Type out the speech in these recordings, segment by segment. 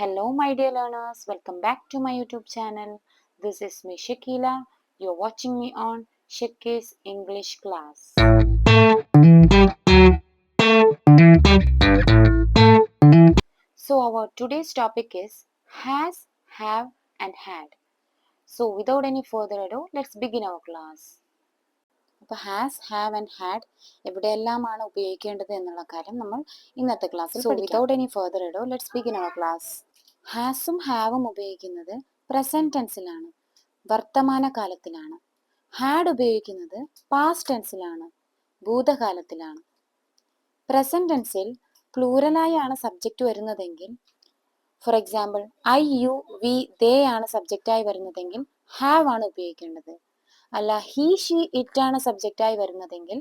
Hello, my dear learners. Welcome back to my YouTube channel. This is me, Shakila. You're watching me on Shaki's English class. So, our today's topic is has, have, and had. So, without any further ado, let's begin our class. അപ്പോൾ has have and had എവിടെയെല്ലാമാണ് ഉപയോഗിക്കേണ്ടത് എന്നുള്ള കാര്യം നമ്മൾ ഇന്നത്തെ ക്ലാസ്സിൽ So without any further ado let's begin our class ഹാസും ഹാവും ഉപയോഗിക്കുന്നത് പ്രസന്റ് ടെൻസിലാണ് വർത്തമാന കാലത്തിലാണ് ഹാഡ് ഉപയോഗിക്കുന്നത് പാസ്റ്റ് ടെൻസിലാണ് ഭൂതകാലത്തിലാണ്. പ്രസന്റ് ടെൻസിൽ പ്ലൂറലായാണ് സബ്ജക്റ്റ് വരുന്നതെങ്കിൽ for example I you we they ആണ് സബ്ജക്റ്റായി വരുന്നതെങ്കിൽ ഹാവ് ആണ് ഉപയോഗിക്കേണ്ടത്. അല്ല ഹി ഷീ ഇറ്റ് ആണ് സബ്ജക്റ്റായി വരുന്നതെങ്കിൽ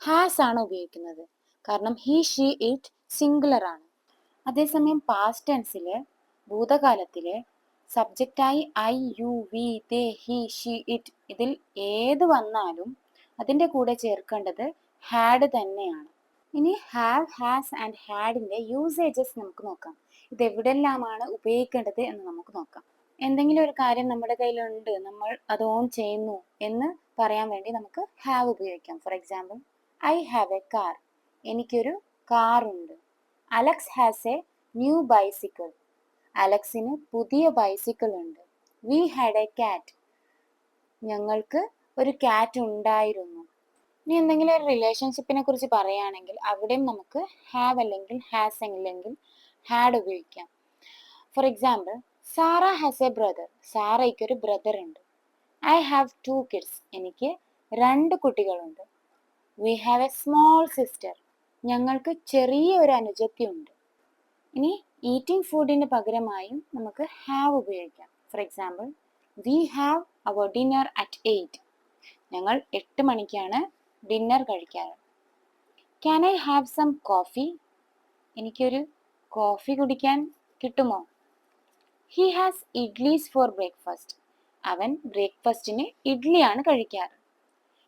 ഹാസ് ആണ് ഉപയോഗിക്കുന്നത്. കാരണം ഹി ഷീ ഇറ്റ് സിംഗുലർ ആണ്. അതേസമയം പാസ്റ്റ് ടെൻസിൽ ഭൂതകാലത്തിൽ സബ്ജക്റ്റായി I you we they he she it ഇതിൽ ഏത് വന്നാലും അതിന്റെ കൂടെ ചേർക്കേണ്ടത് ഹാഡ് തന്നെയാണ്. ഇനി ഹാവ് ഹാസ് ആൻഡ് ഹാഡിന്റെ യൂസേജസ് നമുക്ക് നോക്കാം. ഇത് എവിടെല്ലാമാണ് ഉപയോഗിക്കേണ്ടത് എന്ന് നമുക്ക് നോക്കാം. എന്തെങ്കിലും ഒരു കാര്യം നമ്മുടെ കയ്യിലുണ്ട് നമ്മൾ അത് ഓൺ ചെയ്യുന്നു എന്ന് പറയാൻ വേണ്ടി നമുക്ക് ഹാവ് ഉപയോഗിക്കാം. For example I have a car. എനിക്കൊരു കാറുണ്ട്. Alex has a new bicycle. അലക്സിന് പുതിയ ബൈസിക്കിൾ ഉണ്ട്. വി ഹാഡ് എ കാറ്റ് ഞങ്ങൾക്ക് ഒരു കാറ്റ് ഉണ്ടായിരുന്നു. ഇനി എന്തെങ്കിലും ഒരു റിലേഷൻഷിപ്പിനെ കുറിച്ച് പറയുകയാണെങ്കിൽ അവിടെയും നമുക്ക് ഹാവ് അല്ലെങ്കിൽ ഹാസ് അല്ലെങ്കിൽ ഹാഡ് ഉപയോഗിക്കാം. For example Sarah has a brother സാറയ്ക്ക് ഒരു ബ്രദർ ഉണ്ട്. ഐ ഹാവ് ടു കിഡ്സ് എനിക്ക് രണ്ട് കുട്ടികളുണ്ട്. We have a small sister ഞങ്ങൾക്ക് ചെറിയ ഒരു അനുജത്തി ഉണ്ട് ഇനി ഈറ്റിംഗ് ഫുഡിന് പകരമായും നമുക്ക് ഹാവ് ഉപയോഗിക്കാം. For example we have our dinner at eight ഞങ്ങൾ എട്ട് മണിക്കാണ് ഡിന്നർ കഴിക്കാറ്. Can I have some coffee എനിക്കൊരു കോഫി കുടിക്കാൻ കിട്ടുമോ? He has idlis for breakfast അവൻ ബ്രേക്ക്ഫാസ്റ്റിന് ഇഡ്ലിയാണ് കഴിക്കാറ്.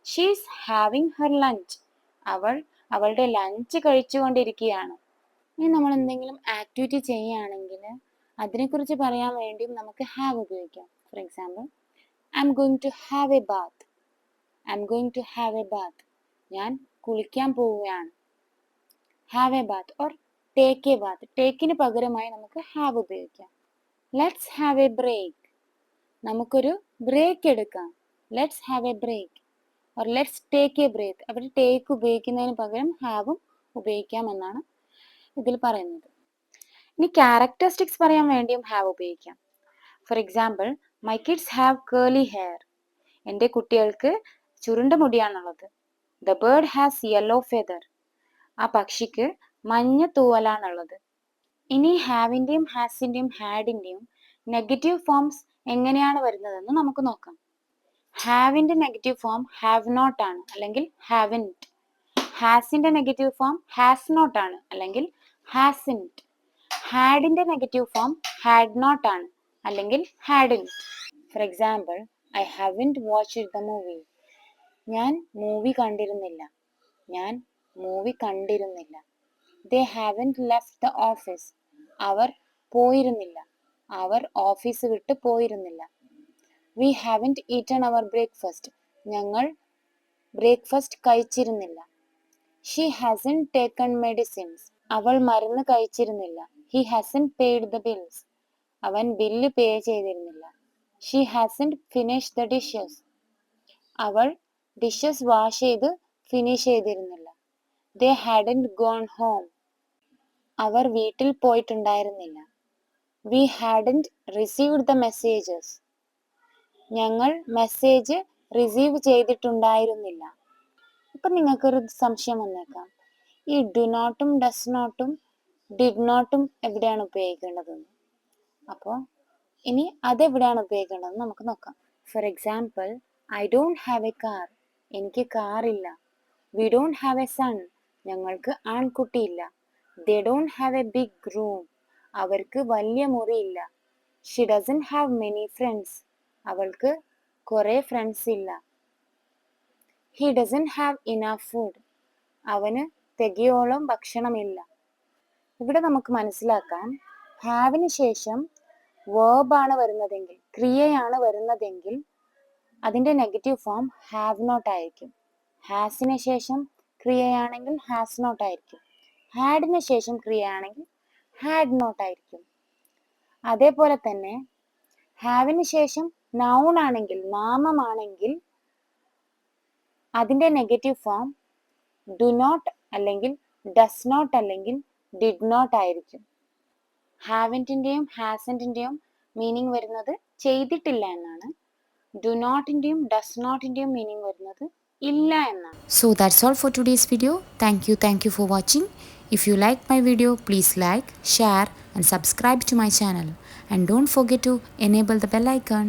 ഷീസ് ഹാവിങ് ഹെർ ലഞ്ച് അവൾ അവളുടെ ലഞ്ച് കഴിച്ചുകൊണ്ടിരിക്കുകയാണ്. ഇനി നമ്മൾ എന്തെങ്കിലും ആക്ടിവിറ്റി ചെയ്യുകയാണെങ്കിൽ അതിനെക്കുറിച്ച് പറയാൻ വേണ്ടിയും നമുക്ക് ഹാവ് ഉപയോഗിക്കാം. For example I'm going to have a bath I'm going to have a bath ഞാൻ കുളിക്കാൻ പോവുകയാണ്. Have a bath or take a bath ടേക്കിന് പകരമായി നമുക്ക് ഹാവ് ഉപയോഗിക്കാം. ലെറ്റ്സ് ഹാവ് എ ബ്രേക്ക് നമുക്കൊരു ബ്രേക്ക് എടുക്കാം. Let's have a break or let's take a break അവിടെ take ഉപയോഗിക്കുന്നതിന് പകരം ഹാവും ഉപയോഗിക്കാമെന്നാണ് ഇതിൽ പറയുന്നത്. ഇനി ക്യാരക്ടറിസ്റ്റിക്സ് പറയാൻ വേണ്ടിയും ഹാവ് ഉപയോഗിക്കാം. For example my kids have curly hair എന്റെ കുട്ടികൾക്ക് ചുരുണ്ട മുടിയാണുള്ളത്. The bird has yellow feather ആ പക്ഷിക്ക് മഞ്ഞ തൂവലാണുള്ളത്. ഇനി ഹാവിന്റെയും ഹാസിന്റെയും ഹാഡിന്റെയും നെഗറ്റീവ് ഫോംസ് എങ്ങനെയാണ് വരുന്നതെന്ന് നമുക്ക് നോക്കാം. ഹാവിന്റെ നെഗറ്റീവ് ഫോം ഹാവ് നോട്ട് ആണ് അല്ലെങ്കിൽ ഹാവിന്റ് ഹാസിന്റെ നെഗറ്റീവ് ഫോം ഹാസ് നോട്ട് ആണ്. അല്ലെങ്കിൽ ഹാസിന്റ് ഹാഡിന്റെ നെഗറ്റീവ് ഫോം ഹാഡ് നോട്ട് ആണ്. അല്ലെങ്കിൽ hadn't for example I haven't watch the movie ഞാൻ മൂവി കണ്ടിരുന്നില്ല. ഞാൻ movie കണ്ടിരുന്നില്ല. They haven't left the office അവർ പോയിരുന്നില്ല. അവർ ഓഫീസ് വിട്ട് പോയിരുന്നില്ല. We haven't eaten our breakfast ഞങ്ങൾ ബ്രേക്ക്ഫാസ്റ്റ് കഴിച്ചിരുന്നില്ല. ഷീ ഹാസൻ ടേക്കൺ മെഡിസിൻസ് അവൾ മരുന്ന് കഴിച്ചിരുന്നില്ല. He hasn't paid the bills അവൻ ബില്ല് പേ ചെയ്തിരുന്നില്ല. She hasn't finish the dishes അവൾ ഡിഷസ് വാഷ് ചെയ്ത് ഫിനിഷ് ചെയ്തിരുന്നില്ല. ദേ ഹാഡൻ ഗോൺ ഹോം അവർ വീട്ടിൽ പോയിട്ടുണ്ടായിരുന്നില്ല. We hadn't received the messages ഞങ്ങൾ മെസ്സേജ് റിസീവ് ചെയ്തിട്ടുണ്ടായിരുന്നില്ല. ഇപ്പം നിങ്ങൾക്കൊരു സംശയം വന്നേക്കാം. ഈ ഡു നോട്ടും ഡസ് നോട്ടും ഡിഡ് നോട്ടും എവിടെയാണ് ഉപയോഗിക്കേണ്ടതെന്ന് അപ്പോൾ ഇനി അതെവിടെയാണ് ഉപയോഗിക്കേണ്ടതെന്ന് നമുക്ക് നോക്കാം. For example I don't have a car എനിക്ക് കാർ ഇല്ല. We don't have a son ഞങ്ങൾക്ക് ആൺകുട്ടിയില്ല they don't have a big room അവർക്ക് വലിയ മുറിയില്ല she doesn't have many friends അവൾക്ക് കുറേ ഫ്രണ്ട്സ് ഇല്ല. He doesn't have enough food അവന് തികയോളം ഭക്ഷണമില്ല. ഇവിടെ നമുക്ക് മനസ്സിലാക്കാം. ഹാവിന് ശേഷം വേർബാണ് വരുന്നതെങ്കിൽ ക്രിയയാണ് വരുന്നതെങ്കിൽ അതിന്റെ നെഗറ്റീവ് ഫോം ഹാവ് നോട്ട് ആയിരിക്കും. ഹാസിന് ശേഷം ക്രിയയാണെങ്കിൽ ഹാസ് നോട്ട് ആയിരിക്കും. ഹാഡിന് ശേഷം ക്രിയയാണെങ്കിൽ ഹാഡ് നോട്ട് ആയിരിക്കും. അതേപോലെ തന്നെ ഹാവിന് ശേഷം നൗൺ ആണെങ്കിൽ നാമമാണെങ്കിൽ അതിന്റെ നെഗറ്റീവ് ഫോം ഡു നോട്ട് അല്ലെങ്കിൽ ഡസ് നോട്ട് അല്ലെങ്കിൽ ഡിഡ് നോട്ട് ആയിരിക്കും. ഹാവന്റിന്റെയും ഹാസന്റിന്റെയും മീനിങ് വരുന്നത് ചെയ്തിട്ടില്ല എന്നാണ്. ഡു നോട്ടിന്റെയും ഡസ് നോട്ടിന്റെയും മീനിങ് വരുന്നത് ഇല്ല എന്നാണ്. So that's all for today's video thank you thank you for watching if you like my video please like share and subscribe to my channel and don't forget to enable the bell icon